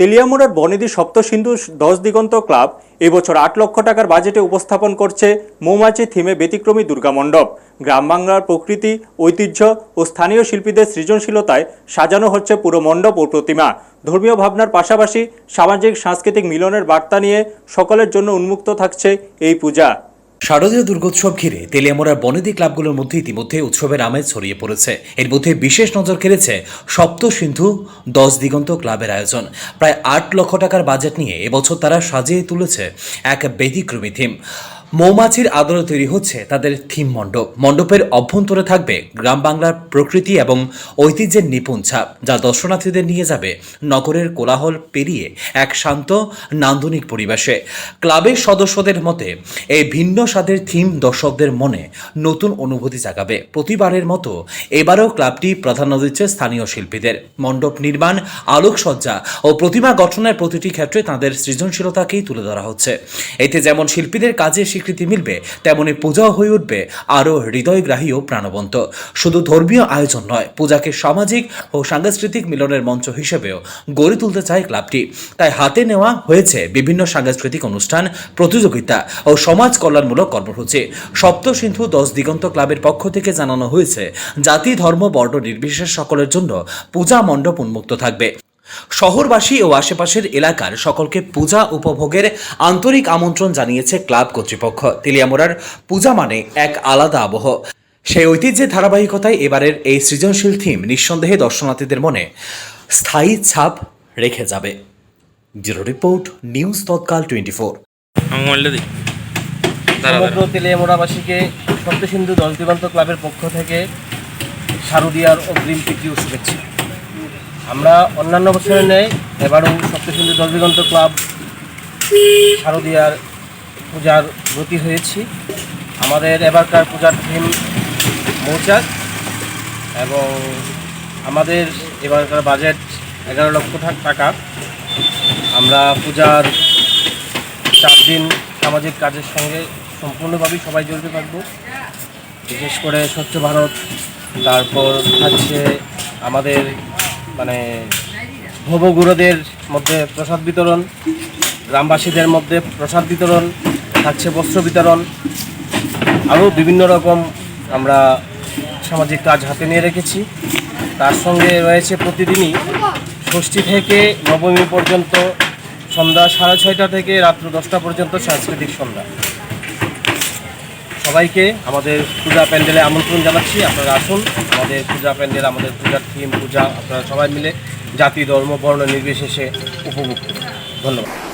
তেলিয়ামুড়ার বনেদি সপ্তসিন্ধু দশ দিগন্ত ক্লাব এবছর আট লক্ষ টাকার বাজেটে উপস্থাপন করছে মৌমাছি থিমে ব্যতিক্রমী দুর্গা মণ্ডপ। গ্রাম বাংলার প্রকৃতি, ঐতিহ্য ও স্থানীয় শিল্পীদের সৃজনশীলতায় সাজানো হচ্ছে পুরো মণ্ডপ ও প্রতিমা। ধর্মীয় ভাবনার পাশাপাশি সামাজিক, সাংস্কৃতিক মিলনের বার্তা নিয়ে সকলের জন্য উন্মুক্ত থাকছে এই পূজা। শারদীয় দুর্গোৎসব ঘিরে তেলিয়ামোড়ার বনেদি ক্লাবগুলোর মধ্যে ইতিমধ্যে উৎসবের আমেজ ছড়িয়ে পড়েছে। এর মধ্যে বিশেষ নজর কেড়েছে সপ্ত সিন্ধু দশ দিগন্ত ক্লাবের আয়োজন। প্রায় আট লক্ষ টাকার বাজেট নিয়ে এবছর তারা সাজিয়ে তুলেছে এক ব্যতিক্রমী থিম। মৌমাছির আদরে তৈরি হচ্ছে তাদের থিম মণ্ডপ। মণ্ডপের অভ্যন্তরে থাকবে গ্রাম বাংলার প্রকৃতি এবং ঐতিহ্যের নিপুণ ছাপ, যা দর্শনার্থীদের নিয়ে যাবে নগরের কোলাহল পেরিয়ে এক শান্ত, নান্দনিক পরিবেশে। ক্লাবের সদস্যদের মতে, এই ভিন্ন স্বাদের থিম দর্শকদের মনে নতুন অনুভূতি জাগাবে। প্রতিবারের মতো এবারও ক্লাবটি প্রাধান্য দিচ্ছে স্থানীয় শিল্পীদের। মণ্ডপ নির্মাণ, আলোকসজ্জা ও প্রতিমা গঠনের প্রতিটি ক্ষেত্রে তাদের সৃজনশীলতাকেই তুলে ধরা হচ্ছে। এতে যেমন শিল্পীদের কাজে স্বীকৃতি মিলবে, তেমনি পূজাও হয়ে উঠবে, আরও হৃদয়গ্রাহী ও প্রাণবন্ত। শুধু ধর্মীয় আয়োজন নয়, পূজাকে সামাজিক ও সাংস্কৃতিক মিলনের মঞ্চ হিসেবেও গড়ে তুলতে চায় ক্লাবটি। তাই হাতে নেওয়া হয়েছে বিভিন্ন সাংস্কৃতিক অনুষ্ঠান, প্রতিযোগিতা ও সমাজ কল্যাণমূলক কর্মসূচি। সপ্ত সিন্ধু দশ দিগন্ত ক্লাবের পক্ষ থেকে জানানো হয়েছে, জাতি, ধর্ম, বর্ণ নির্বিশেষ সকলের জন্য পূজা মণ্ডপ উন্মুক্ত থাকবে। শহরবাসী ও আশেপাশের এলাকার সকলকে পূজা উপভোগের আন্তরিক আমন্ত্রণ জানিয়েছে ক্লাব কর্তৃপক্ষ। তেলিয়ামোড়ার পূজা মানে এক আলাদা আবহ। সেই ঐতিহ্যের ধারাবাহিকতায় এবারের এই সৃজনশীল থিম নিঃসন্দেহে দর্শনার্থীদের মনে স্থায়ী ছাপ রেখে যাবে। জিরো রিপোর্ট নিউজ তৎকাল টোয়েন্টি ফোর সমগ্র তেলিয়ামোড়াবাসীকে সপ্তসিন্ধু দশ দিগন্ত ক্লাবের পক্ষ থেকে শারদীয়ার অগ্রিম প্রীতি শুভেচ্ছা। আমরা অন্যান্য বছরের ন্যায় এবারও দশ দিগন্ত ক্লাব শারদীয়ার পূজার ব্রতী হয়েছি। আমাদের এবারকার পূজার থিম মৌচাক এবং আমাদের এবারকার বাজেট এগারো লক্ষ টাক- আমরা পূজার চার দিন সামাজিক কাজের সঙ্গে সম্পূর্ণভাবেই সবাই জড়িত থাকব। বিশেষ করে স্বচ্ছ ভারত, তারপর থাকছে আমাদের মানে ভবগুরুদের মধ্যে প্রসাদ বিতরণ, গ্রামবাসীদের মধ্যে প্রসাদ বিতরণ, থাকছে বস্ত্র বিতরণ, আরও বিভিন্ন রকম আমরা সামাজিক কাজ হাতে নিয়ে রেখেছি। তার সঙ্গে রয়েছে প্রতিদিনই ষষ্ঠী থেকে নবমী পর্যন্ত সন্ধ্যা সাড়ে ছয়টা থেকে রাত্র দশটা পর্যন্ত সাংস্কৃতিক সন্ধ্যা। সবাইকে আমাদের পূজা প্যান্ডেলে আমন্ত্রণ জানাচ্ছি। আপনারা আসুন। আমাদের পূজা প্যান্ডেল, আমাদের পূজার থিম পূজা, আপনারা সবাই মিলে জাতি, ধর্ম, বর্ণ নির্বিশেষে উপভোগ করুন। ধন্যবাদ।